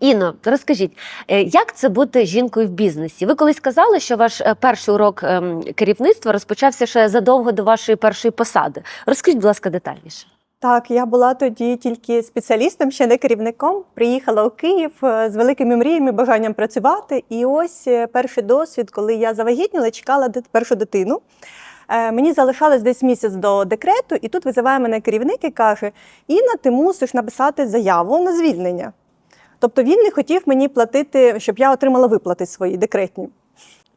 Інно, розкажіть, е, як це бути жінкою в бізнесі? Ви колись казали, що ваш е, перший урок ем, керівництва розпочався ще задовго до вашої першої посади. Розкажіть, будь ласка, детальніше. Так, я була тоді тільки спеціалістом, ще не керівником. Приїхала у Київ е, з великими мріями, бажанням працювати. І ось перший досвід, коли я завагітніла, чекала першу дитину. Мені залишалось десь місяць до декрету, і тут визиває мене керівник і каже: Інна, ти мусиш написати заяву на звільнення. Тобто він не хотів мені платити, щоб я отримала виплати свої декретні.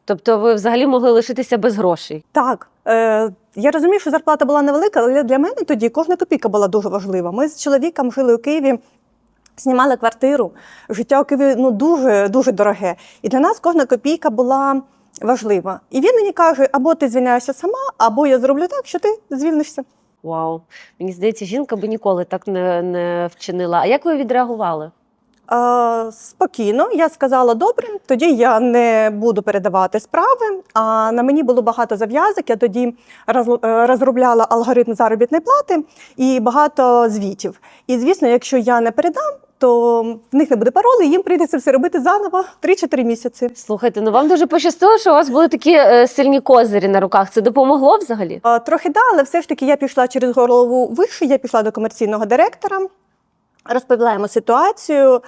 Тобто, ви взагалі могли лишитися без грошей? Так, е, я розумію, що зарплата була невелика, але для мене тоді кожна копійка була дуже важлива. Ми з чоловіком жили у Києві. Знімали квартиру. Життя у Києві ну дуже дуже дороге. І для нас кожна копійка була важлива. І він мені каже: або ти звільняєшся сама, або я зроблю так, що ти звільнишся. Вау. Мені здається, жінка би ніколи так не, не вчинила. А як ви відреагували? Е, спокійно, я сказала добре, тоді я не буду передавати справи. А на мені було багато зав'язок. Я тоді е, розробляла алгоритм заробітної плати і багато звітів. І звісно, якщо я не передам, то в них не буде паролу, і їм прийдеться все робити заново 3-4 місяці. Слухайте, ну вам дуже пощастило, що у вас були такі е, сильні козирі на руках. Це допомогло взагалі? Трохи да, але все ж таки я пішла через голову вище, я пішла до комерційного директора, розповіла йому ситуацію,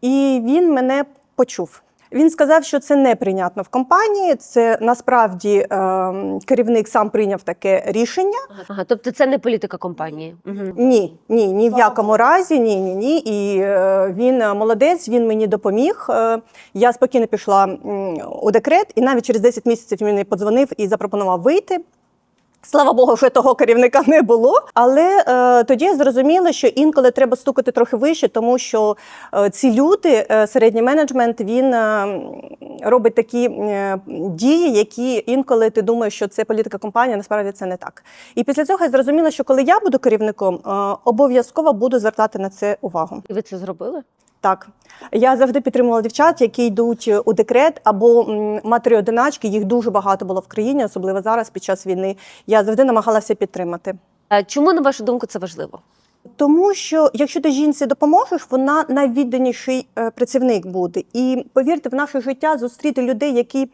і він мене почув. Він сказав, що це неприйнятно в компанії. Це насправді ем, керівник сам прийняв таке рішення. Ага, тобто це не політика компанії. Угу. Ні, ні, ні в якому разі, ні, ні, ні. І е, він е, молодець, він мені допоміг. Е, я спокійно пішла м, у декрет, і навіть через 10 місяців він мені подзвонив і запропонував вийти. Слава Богу, що того керівника не було. Але е, тоді я зрозуміла, що інколи треба стукати трохи вище, тому що е, ці люди, е, середній менеджмент, він е, робить такі е, дії, які інколи ти думаєш, що це політика компанії, насправді це не так. І після цього я зрозуміла, що коли я буду керівником, е, обов'язково буду звертати на це увагу. І ви це зробили? Так, я завжди підтримувала дівчат, які йдуть у декрет або матері одиначки. Їх дуже багато було в країні, особливо зараз під час війни. Я завжди намагалася підтримати. Е, Чому, на вашу думку, це важливо? Тому що якщо ти жінці допоможеш, вона найвідданіший е, працівник буде. І повірте, в наше життя зустріти людей, які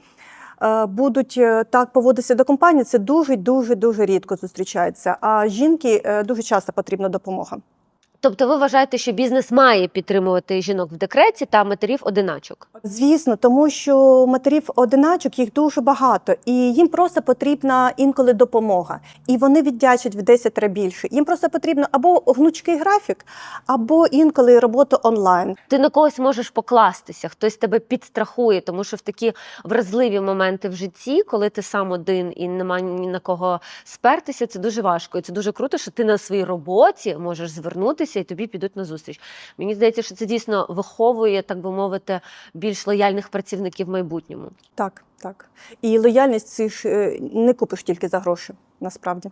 е, будуть е, так поводитися до компанії, це дуже дуже дуже рідко зустрічається. А жінки е, дуже часто потрібна допомога. Тобто, ви вважаєте, що бізнес має підтримувати жінок в декреті та матерів одиначок? Звісно, тому що матерів одиначок їх дуже багато, і їм просто потрібна інколи допомога. І вони віддячать в 10 разів більше. Їм просто потрібно або гнучкий графік, або інколи робота онлайн. Ти на когось можеш покластися, хтось тебе підстрахує, тому що в такі вразливі моменти в житті, коли ти сам один і нема ні на кого спертися, це дуже важко. І це дуже круто, що ти на своїй роботі можеш звернутися і тобі підуть на зустріч. Мені здається, що це дійсно виховує, так би мовити, більш лояльних працівників в майбутньому. Так, так. І лояльність це ж е, не купиш тільки за гроші, насправді.